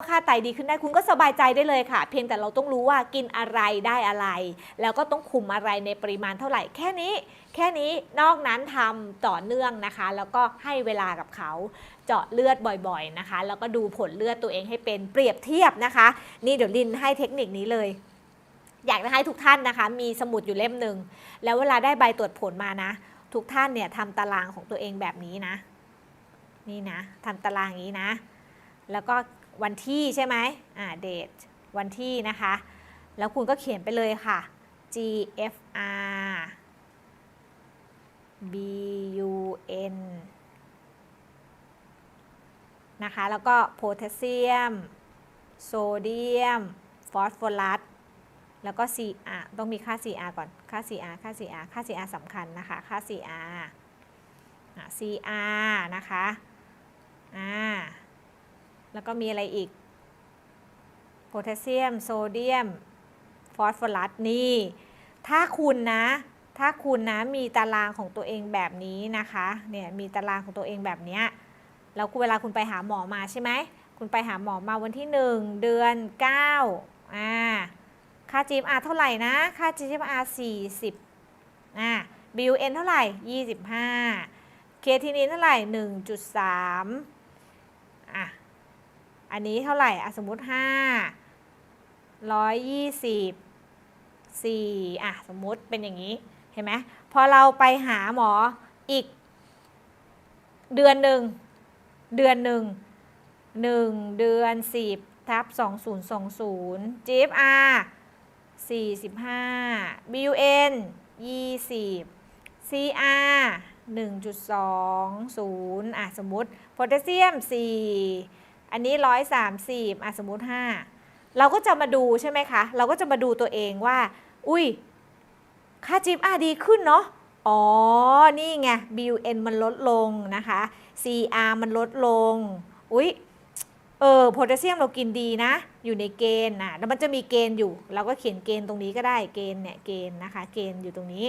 ค่าไตดีขึ้นได้คุณก็สบายใจได้เลยค่ะ เพียงแต่เราต้องรู้ว่ากินอะไรได้อะไร แล้วก็ต้องคุมอะไรในปริมาณเท่าไหร่แค่นี้ แค่นี้นอกนั้นทำต่อเนื่องนะคะ แล้วก็ให้เวลากับเขาเจาะเลือดบ่อยๆนะคะ แล้วก็ดูผลเลือดตัวเองให้เป็นเปรียบเทียบนะคะ นี่เดี๋ยวลินให้เทคนิคนี้เลย อยากจะให้ทุกท่านนะคะ มีสมุดอยู่เล่มหนึ่งแล้วเวลาได้ใบตรวจผลมานะ ทุกท่านเนี่ยทำตารางของตัวเองแบบนี้นะ นี่นะทำตารางอย่างนี้นะ แล้วก็ วันที่ใช่ไหมอ่าเดทวันที่นะคะ แล้วคุณก็เขียนไปเลยค่ะ GFR BUN นะคะ แล้วก็โพแทสเซียม โซเดียม ฟอสฟอรัส แล้วก็ CR ต้องมีค่า CR ก่อน ค่า CR ค่า CR ค่า CR สำคัญนะคะ ค่า CR CR นะคะ แล้วก็มีอะไรอีก โพแทสเซียม โซเดียม ฟอสฟอรัส นี่ ถ้าคุณนะ ถ้าคุณนะมีตารางของตัวเองแบบนี้นะคะ เนี่ย มีตารางของตัวเองแบบนี้ แล้วเวลาคุณไปหาหมอมาใช่ไหม คุณไปหาหมอมาวันที่ 1 เดือน 9 อ่า ค่า GMR เท่าไหร่นะ ค่า GMR 40 อ่า BUN เท่าไหร่ 25 เคทีนินเท่าไหร่ 1.3 อะ อันนี้เท่าไหร่อะสมมติ 5 120 4อะสมมติเป็นอย่างนี้เห็นไหมพอเราไปหาหมออีก เดือนหนึ่งเดือนหนึ่ง1เดือน10ทับ2020 GFR 45 BUN 20 CR 1.20อะสมมติโพแทสเซียม4 อันนี้130อะสมมติ5เราก็จะมาดูใช่ไหมคะ เราก็จะมาดูตัวเองว่า อุ้ย ค่า GFR ดีขึ้นเนาะ อ๋อ นี่ไง BUN มันลดลงนะคะ CR มันลดลง อุ๊ยเออ โพแทสเซียมเรากินดีนะ อยู่ในเกณฑ์นะแล้วมันจะมีเกณฑ์อยู่ เราก็เขียนเกณฑ์ตรงนี้ก็ได้ เกณฑ์เนี่ย เกณฑ์นะคะ เกณฑ์อยู่ตรงนี้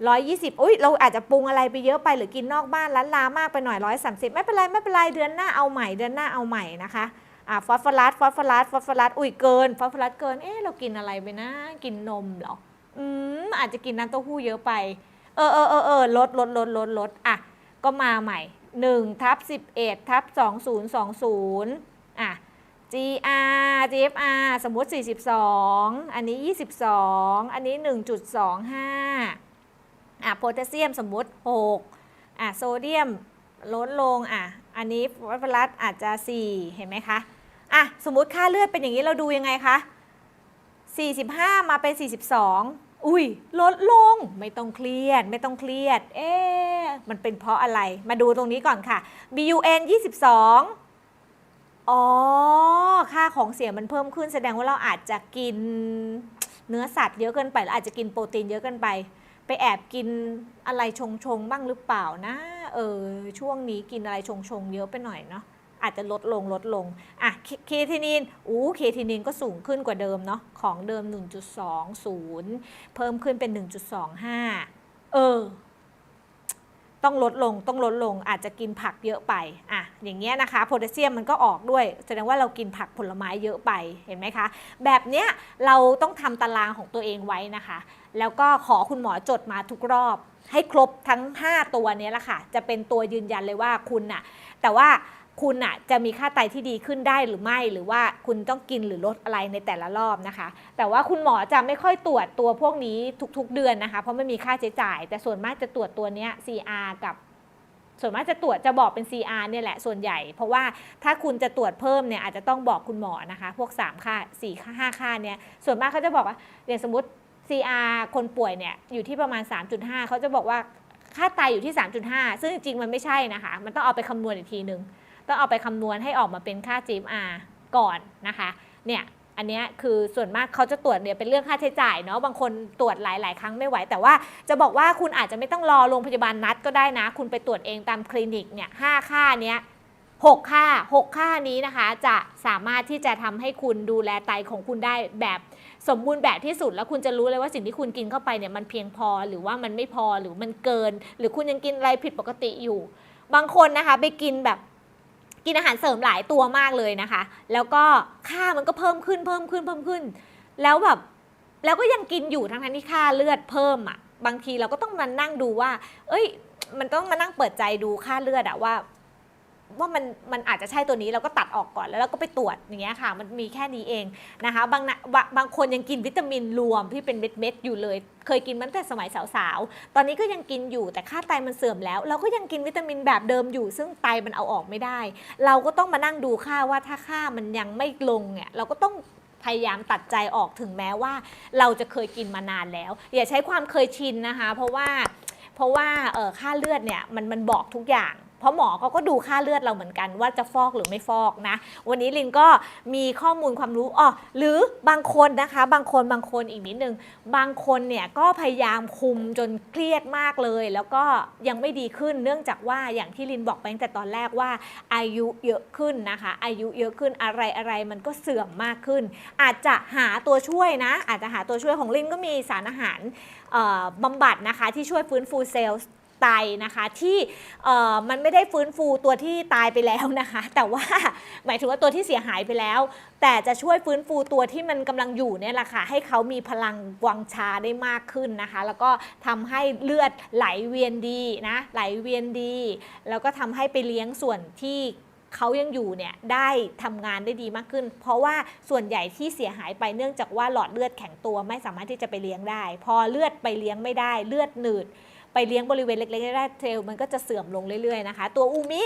120อุ้ยเราอาจจะปรุงอะไรไปเยอะไปหรือกินนอกบ้านล้านลามากไปหน่อย 130 ไม่เป็นไรไม่เป็นไรเดือนหน้าเอาใหม่เดือนหน้าเอาใหม่นะคะอ่าฟอสฟอรัสฟอสฟอรัสฟอสฟอรัสอุ้ยเกินฟอสฟอรัสเกินเอ๊ะเรากินอะไรไปนะกินนมเหรออืมอาจจะกินน้ำเต้าหู้เยอะไป เออเออเออเออลดลดลดลดลดอะก็มาใหม่1ทับ11ทับ2020อะ GR GFR สมมุติ 42 อันนี้ 22 อันนี้ 1.25 อะโพแทสเซียมสมมุติ6อะโซเดียมลดลงอะอันนี้ฟอสฟอรัสอาจจะ 4 เห็นไหมคะอะสมมุติค่าเลือดเป็นอย่างนี้เราดูยังไงคะ45 มาเป็น 42 อุ้ยลดลงไม่ต้องเครียด ไม่ต้องเครียด เอ๊ะมันเป็นเพราะอะไรมาดูตรงนี้ก่อนค่ะ BUN 22 อ๋อ ค่าของเสียมันเพิ่มขึ้นแสดงว่าเราอาจจะกินเนื้อสัตว์เยอะเกินไปหรืออาจจะกินโปรตีนเยอะเกินไป ไปแอบกินอะไรชงชงบ้างหรือเปล่านะเออช่วงนี้กินอะไรชงชงเยอะไปหน่อยเนาะอาจจะลดลงลดลง อะ เคทีนิน อู้เคทีนินก็สูงขึ้นกว่าเดิมเนาะ ของเดิม 1.20 เพิ่มขึ้นเป็น 1.25 เออ ต้องลดลงต้องลดลงอาจจะกินผักเยอะไปอะอย่างเงี้ยนะคะโพแทสเซียมมันก็ออกด้วย แสดงว่าเรากินผักผลไม้เยอะไปเห็นไหมคะ แบบเนี้ยเราต้องทำตารางของตัวเองไว้นะคะ แล้วก็ขอคุณหมอจดมาทุกรอบ ให้ครบทั้ง 5 ตัวนี้แหละค่ะ จะเป็นตัวยืนยันเลยว่าคุณน่ะแต่ว่า คุณน่ะจะมีค่าไตที่ดีขึ้นได้หรือไม่ หรือว่าคุณต้องกินหรือลดอะไรในแต่ละรอบนะคะ แต่ว่าคุณหมอจะไม่ค่อยตรวจตัวพวกนี้ทุกๆเดือนนะคะ เพราะไม่มีค่าใช้จ่าย แต่ส่วนมากจะตรวจตัวเนี้ย CR กับ ส่วนมากจะตรวจจะบอกเป็น CR เนี่ยแหละส่วนใหญ่ เพราะว่าถ้าคุณจะตรวจเพิ่มเนี่ยอาจจะต้องบอกคุณหมอนะคะ พวก 3 ค่า4ค่า5ค่าเนี่ยส่วนมากเขาจะบอกว่าอย่างสมมติ CR คนป่วยเนี่ยอยู่ที่ประมาณ 3.5เขาจะบอกว่าค่าไตอยู่ที่ 3.5 ซึ่งจริงๆมันไม่ใช่นะคะ มันต้องเอาไปคำนวณอีกทีหนึ่ง ต้องเอาไปคำนวณให้ออกมาเป็นค่า GMR ก่อนนะคะ เนี่ยอันนี้คือส่วนมากเขาจะตรวจเนี่ยเป็นเรื่องค่าใช้จ่ายเนาะบางคนตรวจหลาย ๆ ครั้งไม่ไหว แต่ว่าจะบอกว่าคุณอาจจะไม่ต้องรอโรงพยาบาลนัดก็ได้นะ คุณไปตรวจเองตามคลินิกเนี่ยห้าค่าเนี้ย6ค่า6ค่านี้นะคะ จะสามารถที่จะทำให้คุณดูแลไตของคุณได้แบบสมบูรณ์แบบที่สุด แล้วคุณจะรู้เลยว่าสิ่งที่คุณกินเข้าไปเนี่ยมันเพียงพอหรือว่ามันไม่พอหรือมันเกิน หรือคุณยังกินอะไรผิดปกติอยู่ บางคนนะคะไปกินแบบ กินอาหารเสริมหลายตัวมากเลยนะคะ แล้วก็ค่ามันก็เพิ่มขึ้นเพิ่มขึ้นเพิ่มขึ้น แล้วแบบแล้วก็ยังกินอยู่ทั้งทั้งที่ค่าเลือดเพิ่มอะบางทีเราก็ต้องมานั่งดูว่า เอ้ย มันต้องมานั่งเปิดใจดูค่าเลือดอะว่า ว่ามันมันอาจจะใช่ตัวนี้เราก็ตัดออกก่อนแล้วเราก็ไปตรวจอย่างเงี้ยค่ะ มันมีแค่นี้เองนะคะบางนะบางบางคนยังกินวิตามินรวมที่เป็นเม็ดๆอยู่เลย เคยกินมันตั้งแต่สมัยสาวๆ ตอนนี้ก็ยังกินอยู่แต่ค่าไตมันเสื่อมแล้ว เราก็ยังกินวิตามินแบบเดิมอยู่ ซึ่งไตมันเอาออกไม่ได้ เราก็ต้องมานั่งดูค่าว่าถ้าค่ามันยังไม่ลงเนี่ยเราก็ต้องพยายามตัดใจออกถึงแม้ว่า เราจะเคยกินมานานแล้ว อย่าใช้ความเคยชินนะคะ เพราะว่าเพราะว่าเอ่อค่าเลือดเนี่ยมันมันบอกทุกอย่าง เพราะหมอเขาก็ดูค่าเลือดเราเหมือนกันว่าจะฟอกหรือไม่ฟอกนะ วันนี้ลินก็มีข้อมูลความรู้อ๋อหรือบางคนนะคะ บางคนบางคนอีกนิดนึง บางคนเนี่ยก็พยายามคุมจนเครียดมากเลย แล้วก็ยังไม่ดีขึ้นเนื่องจากว่าอย่างที่ลินบอกไปตั้งแต่ตอนแรกว่าอายุเยอะขึ้นนะคะ อายุเยอะขึ้นอะไรอะไรมันก็เสื่อมมากขึ้น อาจจะหาตัวช่วยนะ อาจจะหาตัวช่วยของลินก็มีสารอาหารบำบัดนะคะที่ช่วยฟื้นฟูเซลล์ ไตนะคะที่มันไม่ได้ฟื้นฟูตัวที่ตายไปแล้วนะคะ แต่ว่าหมายถึงว่าตัวที่เสียหายไปแล้ว แต่จะช่วยฟื้นฟูตัวที่มันกำลังอยู่เนี่ยแหละค่ะให้เขามีพลังวังชาได้มากขึ้นนะคะ แล้วก็ทำให้เลือดไหลเวียนดีนะไหลเวียนดี แล้วก็ทำให้ไปเลี้ยงส่วนที่เขายังอยู่เนี่ยได้ทำงานได้ดีมากขึ้น เพราะว่าส่วนใหญ่ที่เสียหายไปเนื่องจากว่าหลอดเลือดแข็งตัวไม่สามารถที่จะไปเลี้ยงได้ พอเลือดไปเลี้ยงไม่ได้เลือดหนืด ไปเลี้ยงบริเวณเล็กๆได้เทลมันก็จะเสื่อมลงเรื่อยๆนะคะ ตัวอูมิ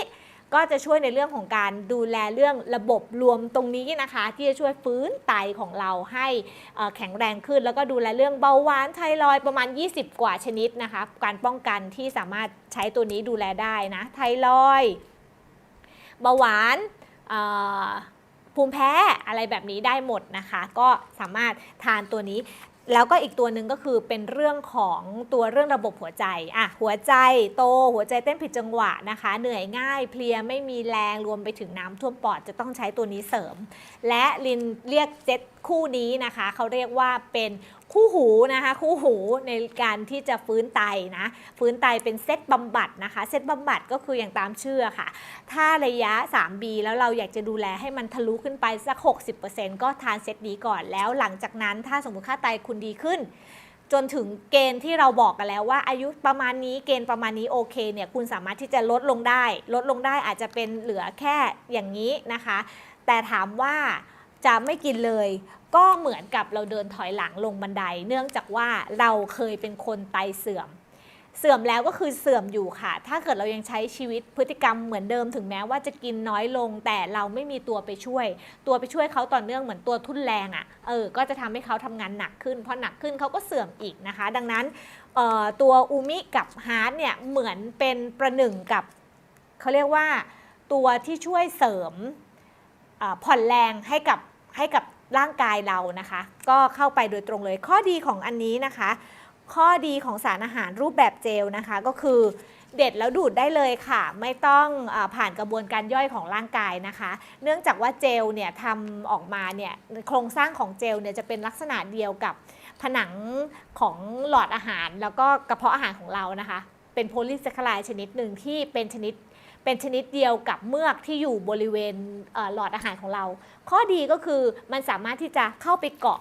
ก็จะช่วยในเรื่องของการดูแลเรื่องระบบรวมตรงนี้นะคะ ที่จะช่วยฟื้นไตของเราให้แข็งแรงขึ้น แล้วก็ดูแลเรื่องเบาหวานไทรอยประมาณ 20 กว่าชนิดนะคะ การป้องกันที่สามารถใช้ตัวนี้ดูแลได้นะไทรอยเบาหวานภูมิแพ้อะไรแบบนี้ได้หมดนะคะ ก็สามารถทานตัวนี้ แล้วก็อีกตัวหนึ่งก็คือเป็นเรื่องของตัวเรื่องระบบหัวใจอะหัวใจโตหัวใจเต้นผิดจังหวะนะคะ เหนื่อยง่ายเพลียไม่มีแรงรวมไปถึงน้ำท่วมปอดจะต้องใช้ตัวนี้เสริม และลินเรียกเจ็ต คู่นี้นะคะเขาเรียกว่าเป็นคู่หูนะคะคู่หูในการที่จะฟื้นไตนะฟื้นไตเป็นเซตบำบัดนะคะ เซตบำบัดก็คืออย่างตามเชื่อค่ะ ถ้าระยะ 3B แล้วเราอยากจะดูแลให้มันทะลุขึ้นไปสัก 60%ก็ทานเซตนี้ก่อนแล้วหลังจากนั้นถ้าสมมติค่าไตคุณดีขึ้นจนถึงเกณฑ์ที่เราบอกกันแล้วว่าอายุประมาณนี้เกณฑ์ประมาณนี้โอเคเนี่ยคุณสามารถที่จะลดลงได้ ลดลงได้อาจจะเป็นเหลือแค่อย่างนี้นะคะ แต่ถามว่า จะไม่กินเลย ก็เหมือนกับเราเดินถอยหลังลงบันได เนื่องจากว่าเราเคยเป็นคนไตเสื่อม เสื่อมแล้วก็คือเสื่อมอยู่ค่ะ ถ้าเกิดเรายังใช้ชีวิตพฤติกรรมเหมือนเดิมถึงแม้ว่าจะกินน้อยลง แต่เราไม่มีตัวไปช่วย ตัวไปช่วยเขาต่อเนื่องเหมือนตัวทุ่นแรงอะ่ะเออก็จะทำให้เขาทำงานหนักขึ้นพอหนักขึ้นเขาก็เสื่อมอีกนะคะ ดังนั้นออตัวอูมิกับฮาร์ดเนี่ยเหมือนเป็นประหนึ่งกับเขาเรียกว่าตัวที่ช่วยเสริมผ่อนแรงให้กับ ให้กับร่างกายเรานะคะ ก็เข้าไปโดยตรงเลย ข้อดีของอันนี้นะคะ ข้อดีของสารอาหารรูปแบบเจลนะคะ ก็คือเด็ดแล้วดูดได้เลยค่ะ ไม่ต้องอผ่านกระบวนการย่อยของร่างกายนะคะ เนื่องจากว่าเจลเนี่ยทำออกมาเนี่ยโครงสร้างของเจลเนี่ยจะเป็นลักษณะเดียวกับผนังของหลอดอาหาร แล้วก็กระเพาะอาหารของเรานะคะ เป็นโพลีแซคคาไลด์ชนิดหนึ่งที่เป็นชนิด เป็นชนิดเดียวกับเมือกที่อยู่บริเวณเหลอดอาหารของเรา ข้อดีก็คือมันสามารถที่จะเข้าไปเกาะ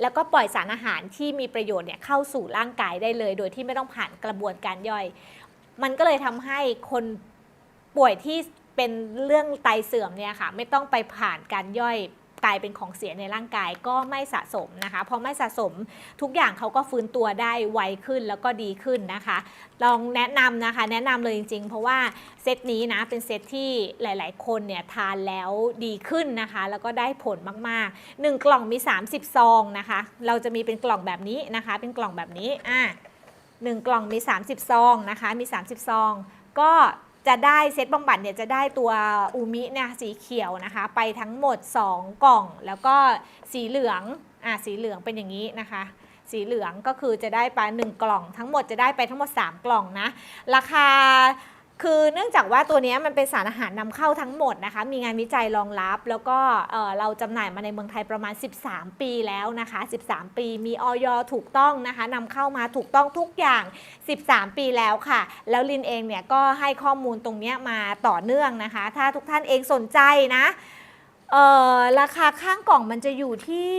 แล้วก็ปล่อยสารอาหารที่มีประโยชน์เนี่ยเข้าสู่ร่างกายได้เลย โดยที่ไม่ต้องผ่านกระบวนการย่อย มันก็เลยทำให้คนป่วยที่เป็นเรื่องไตเสื่อมเนี่ยค่ะไม่ต้องไปผ่านการย่อย กลายเป็นของเสียในร่างกายก็ไม่สะสมนะคะ พอไม่สะสมทุกอย่างเขาก็ฟื้นตัวได้ไวขึ้นแล้วก็ดีขึ้นนะคะ ลองแนะนำนะคะ แนะนำเลยจริง ๆ เพราะว่าเซตนี้นะเป็นเซตที่หลาย ๆ คนเนี่ยทานแล้วดีขึ้นนะคะ แล้วก็ได้ผลมากๆ 1 กล่องมี 30 ซองนะคะ เราจะมีเป็นกล่องแบบนี้นะคะ เป็นกล่องแบบนี้อะหนึ่งกล่องมี 30 ซองนะคะ มี 30 ซอง ก็ จะได้เซตบำบัดเนี่ยจะได้ตัวอูมิเนี่ยสีเขียวนะคะ ไปทั้งหมด 2 กล่อง แล้วก็สีเหลืองอะสีเหลืองเป็นอย่างนี้นะคะ สีเหลืองก็คือจะได้ไป 1 กล่อง ทั้งหมดจะได้ไปทั้งหมด 3 กล่องนะ ราคา คือเนื่องจากว่าตัวนี้มันเป็นสารอาหารนำเข้าทั้งหมดนะคะ มีงานวิจัยรองรับ แล้วก็เเราจำหน่ายมาในเมืองไทยประมาณ 13 ปีแล้วนะคะ 13 ปีมีออยถูกต้องนะคะนำเข้ามาถูกต้องทุกอย่าง 13 ปีแล้วค่ะ แล้วลินเองเนี่ยก็ให้ข้อมูลตรงนี้มาต่อเนื่องนะคะ ถ้าทุกท่านเองสนใจนะราคาข้างกล่องมันจะอยู่ที่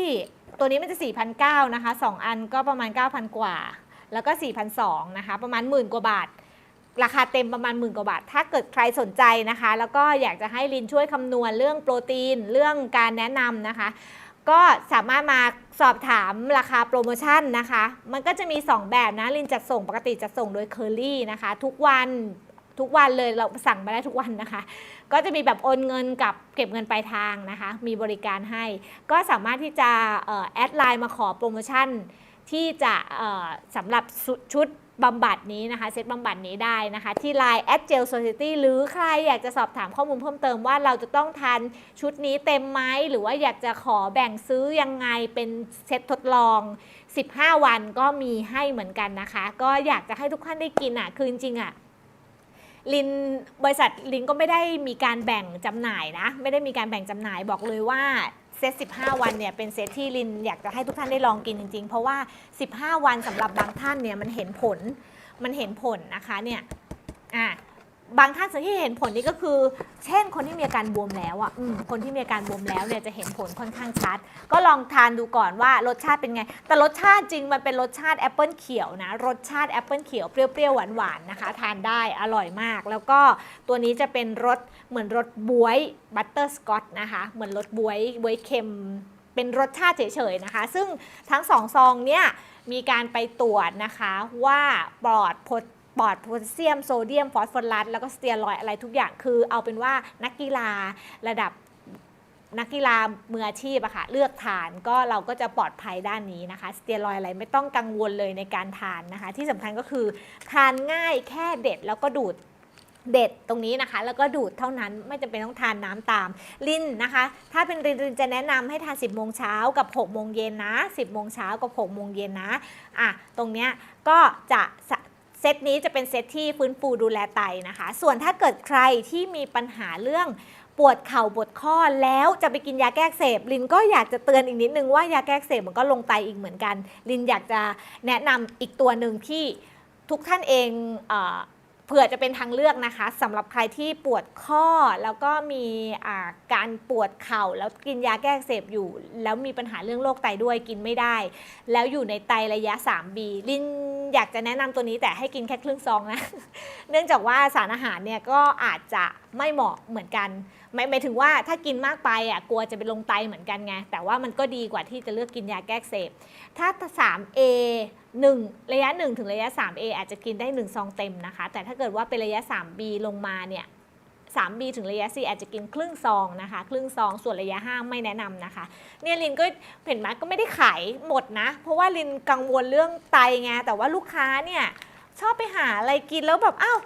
ตัวนี้มันจะ4,900นะคะ 2 อันก็ประมาณ 9,000 กว่า แล้วก็4,200นะคะ ประมาณหมื่นกว่าบาท ราคาเต็มประมาณหมื่นกว่าบาท ถ้าเกิดใครสนใจนะคะ แล้วก็อยากจะให้ลินช่วยคำนวณเรื่องโปรตีน เรื่องการแนะนำนะคะ ก็สามารถมาสอบถามราคาโปรโมชั่นนะคะ มันก็จะมี 2 แบบนะ ลินจัดส่งปกติจัดส่งโดยเคอรี่นะคะ ทุกวันทุกวันเลยเราสั่งมาได้ทุกวันนะคะ ก็จะมีแบบโอนเงินกับเก็บเงินปลายทางนะคะ มีบริการให้ ก็สามารถที่จะออแอดไลน์มาขอโปรโมชั่นที่จะสำหรับชุด บำบัดนี้นะคะเซตบำบัดนี้ได้นะคะที่ Line at gel society หรือใครอยากจะสอบถามข้อมูลเพิ่มเติมว่าเราจะต้องทานชุดนี้เต็มไหมหรือว่าอยากจะขอแบ่งซื้อยังไงเป็นเซตทดลอง 15 วันก็มีให้เหมือนกันนะคะ ก็อยากจะให้ทุกท่านได้กินอะคือจริงๆอะลินบริษัทลินก็ไม่ได้มีการแบ่งจำหน่ายนะ ไม่ได้มีการแบ่งจำหน่ายบอกเลยว่า เซต 15 วันเนี่ยเป็นเซตที่ลินอยากจะให้ทุกท่านได้ลองกินจริง ๆ เพราะว่า 15 วันสำหรับบางท่านเนี่ยมันเห็นผลมันเห็นผลนะคะเนี่ยอะ บางท่านที่เห็นผลนี่ก็คือ เช่นคนที่มีอาการบวมแล้วอะอืมคนที่มีอาการบวมแล้วเนี่ยจะเห็นผลค่อนข้างชัด ก็ลองทานดูก่อนว่ารสชาติเป็นไง แต่รสชาติจริงมันเป็นรสชาติแอปเปิลเขียวนะ รสชาติแอปเปิลเขียวเปรี้ยวๆหวานๆนะคะ ทานได้อร่อยมาก แล้วก็ตัวนี้จะเป็นรสเหมือนรสบวยบัตเตอร์สกอตนะคะ เหมือนรสบวยบวยเค็มเป็นรสชาติเฉยๆนะคะ ซึ่งทั้งสองซองเนี่ยมีการไปตรวจนะคะว่าปลอดพ ปอดโพแทสเซียมโซเดียมฟอสฟอรัสแล้วก็สเตียรอยอะไรทุกอย่างคือเอาเป็นว่านักกีฬาระดับนักกีฬามืออาชีพอะค่ะเลือกทานก็เราก็จะปลอดภัยด้านนี้นะคะ สเตียรอยอะไรไม่ต้องกังวลเลยในการทานนะคะ ที่สำคัญก็คือทานง่ายแค่เด็ดแล้วก็ดูดเด็ดตรงนี้นะคะ แล้วก็ดูดเท่านั้นไม่จำเป็นต้องทานน้ำตามลินนะคะ ถ้าเป็นลินลินจะแนะนำให้ทาน 10โมงเช้ากับ6โมงเย็นนะ 10โมงเช้ากับ6โมงเย็นนะอะตรงเนี้ยก็จะ เซตนี้จะเป็นเซตที่ฟื้นฟูดูแลไตนะคะ ส่วนถ้าเกิดใครที่มีปัญหาเรื่องปวดเข่าปวดข้อแล้วจะไปกินยาแก้กเสบลินก็อยากจะเตือนอีกนิดนึงว่ายาแก้กเสบมันก็ลงไตอีกเหมือนกัน ลินอยากจะแนะนำอีกตัวหนึ่งที่ทุกท่านเองเอ เผื่อจะเป็นทางเลือกนะคะสำหรับใครที่ปวดข้อแล้วก็มีการปวดเข่า แล้วกินยาแก้อักเสบอยู่ แล้วมีปัญหาเรื่องโรคไตด้วยกินไม่ได้ แล้วอยู่ในไตระยะ 3B ลินอยากจะแนะนำตัวนี้แต่ให้กินแค่ครึ่งซองนะ เนื่องจากว่าสารอาหารเนี่ยก็อาจจะไม่เหมาะเหมือนกัน หมายหมายถึงว่าถ้ากินมากไปอะกลัวจะไปลงไตเหมือนกันไง แต่ว่ามันก็ดีกว่าที่จะเลือกกินยาแก้เสบถ้า 3A 1 ระยะ 1 ถึงระยะ 3A อาจจะกินได้ 1 ซองเต็มนะคะ แต่ถ้าเกิดว่าเป็นระยะ 3B ลงมาเนี่ย 3B ถึงระยะ 4 อาจจะกินครึ่งซองนะคะ ครึ่งซองส่วนระยะ 5 ไม่แนะนำนะคะ เนี่ยลินก็เห็นไหมก็ไม่ได้ขายหมดนะ เพราะว่าลินกังวลเรื่องไตไงแต่ว่าลูกค้าเนี่ย ชอบไปหาอะไรกินแล้วแบบอ้าว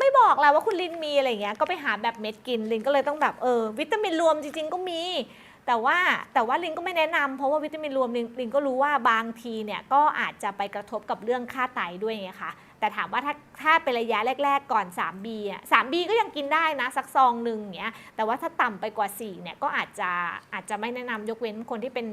ไม่บอกแล้วว่าคุณลินมีอะไรอย่างเงี้ยก็ไปหาแบบเม็ดกินลินก็เลยต้องแบบเออวิตามินรวมจริง ๆ ก็มี แต่ว่าแต่ว่าลินก็ไม่แนะนำเพราะว่าวิตามินรวมลินลินก็รู้ว่าบางทีเนี่ยก็อาจจะไปกระทบกับเรื่องค่าไตด้วยไงคะ แต่ถามว่าถ้าถ้าเป็นระยะแรก ๆ ก่อน 3B อะ 3B ก็ยังกินได้นะ สักซองหนึ่งอย่างเงี้ย แต่ว่าถ้าต่ำไปกว่า 4 เนี่ย ก็อาจจะอาจจะไม่แนะนำยกเว้นคนที่เป็น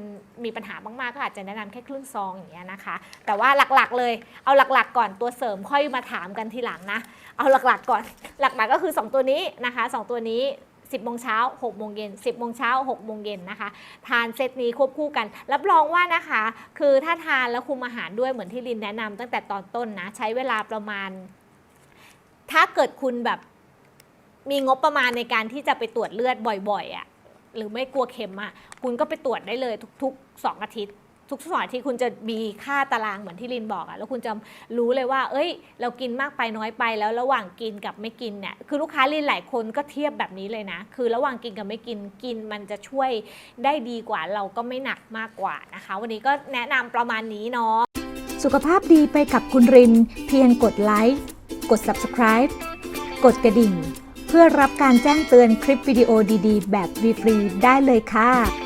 มีปัญหามากๆ ก็อาจจะแนะนำแค่ครึ่งซองอย่างเงี้ยนะคะ แต่ว่าหลักๆเลย เอาหลักๆ ก่อนตัวเสริมค่อยมาถามกันทีหลังนะ เอาหลักๆก่อน หลักๆก็คือ 2 ตัวนี้นะคะ 2 ตัวนี้ 10โมงเช้า6โมงเย็น10โมงเช้า6โมงเย็นนะคะ ทานเซตนี้ควบคู่กัน รับรองว่านะคะ คือถ้าทานแล้วคุมอาหารด้วยเหมือนที่ลินแนะนำตั้งแต่ตอนต้นนะ ใช้เวลาประมาณ ถ้าเกิดคุณแบบมีงบประมาณในการที่จะไปตรวจเลือดบ่อยๆอะ่ะหรือไม่กลัวเข็มอะ่ะคุณก็ไปตรวจได้เลยทุกๆสองอาทิตย์ ทุกสองอาทิตย์คุณจะมีค่าตารางเหมือนที่ลินบอกอะ่ะแล้วคุณจะรู้เลยว่า เอ้ย เรากินมากไปน้อยไปแล้วระหว่างกินกับไม่กินเนี่ยคือลูกค้าลินหลายคนก็เทียบแบบนี้เลยนะ คือระหว่างกินกับไม่กินกินมันจะช่วยได้ดีกว่าเราก็ไม่หนักมากกว่านะคะ วันนี้ก็แนะนำประมาณนี้เนาะสุขภาพดีไปกับคุณริน เพียงกดไลค์กด Subscribe กดกระดิ่ง เพื่อรับการแจ้งเตือนคลิปวิดีโอดีๆ แบบฟรีๆได้เลยค่ะ